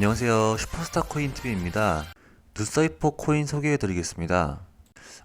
안녕하세요. 슈퍼스타 코인 TV입니다. 누사이퍼 코인 소개해 드리겠습니다.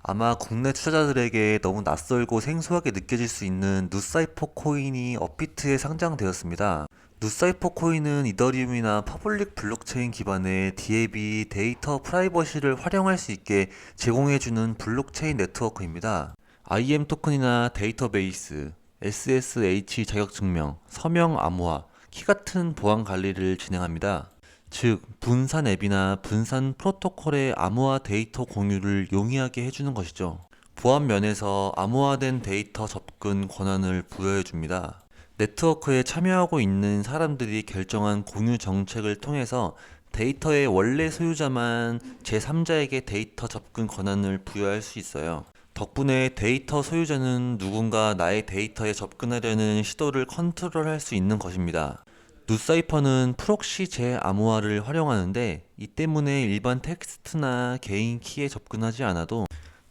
아마 국내 투자자들에게 너무 낯설고 생소하게 느껴질 수 있는 누사이퍼 코인이 업비트에 상장되었습니다. 누사이퍼 코인은 이더리움이나 퍼블릭 블록체인 기반의 DAB 데이터 프라이버시를 활용할 수 있게 제공해주는 블록체인 네트워크입니다. IM 토큰이나 데이터베이스, SSH 자격증명, 서명 암호화, 키 같은 보안 관리를 진행합니다. 즉, 분산 앱이나 분산 프로토콜의 암호화 데이터 공유를 용이하게 해주는 것이죠. 보안 면에서 암호화된 데이터 접근 권한을 부여해 줍니다. 네트워크에 참여하고 있는 사람들이 결정한 공유 정책을 통해서 데이터의 원래 소유자만 제3자에게 데이터 접근 권한을 부여할 수 있어요. 덕분에 데이터 소유자는 누군가 나의 데이터에 접근하려는 시도를 컨트롤할 수 있는 것입니다. 누사이퍼는 프록시 재암호화를 활용하는데 이 때문에 일반 텍스트나 개인 키에 접근하지 않아도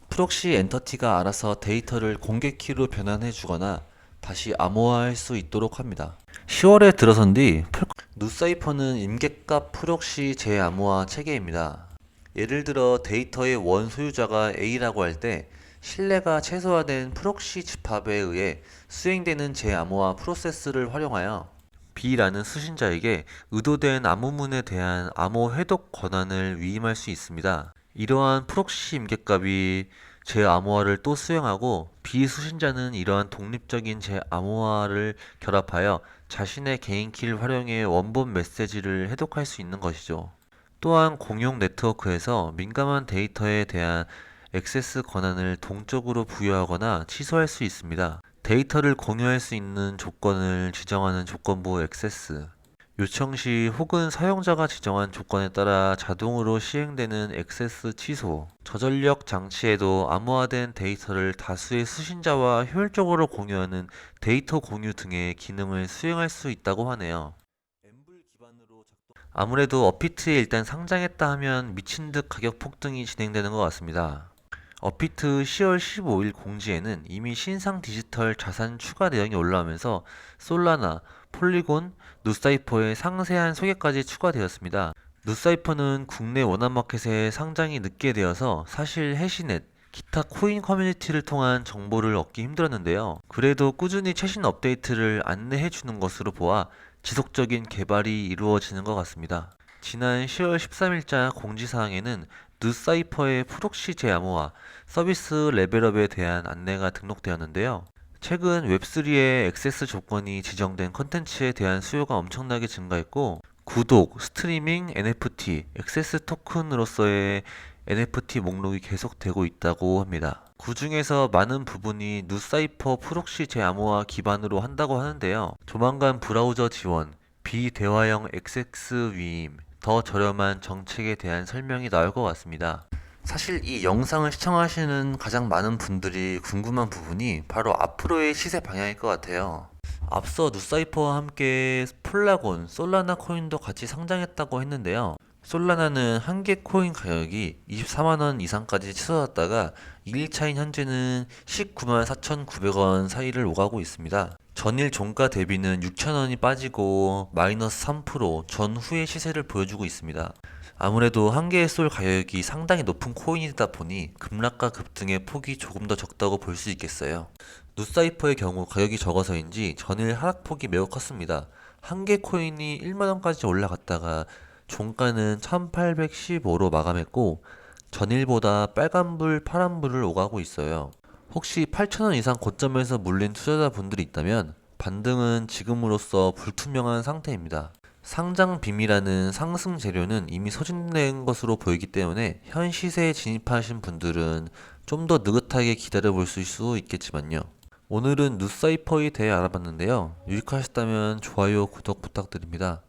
프록시 엔터티가 알아서 데이터를 공개 키로 변환해 주거나 다시 암호화할 수 있도록 합니다. 10월에 들어선 뒤 풀- 누사이퍼는 임계값 프록시 재암호화 체계입니다. 예를 들어 데이터의 원 소유자가 A라고 할 때 신뢰가 최소화된 프록시 집합에 의해 수행되는 재암호화 프로세스를 활용하여 B라는 수신자에게 의도된 암호문에 대한 암호 해독 권한을 위임할 수 있습니다. 이러한 프록시 임계값이 재암호화를 또 수행하고 B 수신자는 이러한 독립적인 재암호화를 결합하여 자신의 개인 키를 활용해 원본 메시지를 해독할 수 있는 것이죠. 또한 공용 네트워크에서 민감한 데이터에 대한 액세스 권한을 동적으로 부여하거나 취소할 수 있습니다. 데이터를 공유할 수 있는 조건을 지정하는 조건부 액세스, 요청 시 혹은 사용자가 지정한 조건에 따라 자동으로 시행되는 액세스 취소, 저전력 장치에도 암호화된 데이터를 다수의 수신자와 효율적으로 공유하는 데이터 공유 등의 기능을 수행할 수 있다고 하네요. 아무래도 업비트에 일단 상장했다 하면 미친 듯 가격 폭등이 진행되는 것 같습니다. 업비트 10월 15일 공지에는 이미 신상 디지털 자산 추가 내용이 올라오면서 솔라나, 폴리곤, 누사이퍼의 상세한 소개까지 추가되었습니다. 누사이퍼는 국내 원화마켓에 상장이 늦게 되어서 사실 해시넷, 기타 코인 커뮤니티를 통한 정보를 얻기 힘들었는데요. 그래도 꾸준히 최신 업데이트를 안내해 주는 것으로 보아 지속적인 개발이 이루어지는 것 같습니다. 지난 10월 13일자 공지사항에는 누사이퍼의 프록시 재암호화, 서비스 레벨업에 대한 안내가 등록되었는데요. 최근 웹3의 액세스 조건이 지정된 컨텐츠에 대한 수요가 엄청나게 증가했고, 구독, 스트리밍, NFT, 액세스 토큰으로서의 NFT 목록이 계속되고 있다고 합니다. 그 중에서 많은 부분이 누사이퍼 프록시 재암호화 기반으로 한다고 하는데요. 조만간 브라우저 지원, 비대화형 액세스 위임, 더 저렴한 정책에 대한 설명이 나올 것 같습니다. 사실 이 영상을 시청하시는 가장 많은 분들이 궁금한 부분이 바로 앞으로의 시세 방향일 것 같아요. 앞서 누사이퍼와 함께 폴라곤, 솔라나 코인도 같이 상장했다고 했는데요. 솔라나는 한 개 코인 가격이 24만원 이상까지 치솟았다가 2일차인 현재는 19만 4,900원 사이를 오가고 있습니다. 전일 종가 대비는 6,000원이 빠지고 마이너스 3% 전후의 시세를 보여주고 있습니다. 아무래도 한 개의 솔 가격이 상당히 높은 코인이다 보니 급락과 급등의 폭이 조금 더 적다고 볼 수 있겠어요. 누사이퍼의 경우 가격이 적어서인지 전일 하락폭이 매우 컸습니다. 한 개 코인이 1만원까지 올라갔다가 종가는 1815로 마감했고 전일보다 빨간불, 파란불을 오가고 있어요. 혹시 8,000원 이상 고점에서 물린 투자자분들이 있다면 반등은 지금으로서 불투명한 상태입니다. 상장 빔이라는 상승 재료는 이미 소진된 것으로 보이기 때문에 현 시세에 진입하신 분들은 좀 더 느긋하게 기다려 볼 수 있겠지만요. 오늘은 누사이퍼에 대해 알아봤는데요. 유익하셨다면 좋아요, 구독 부탁드립니다.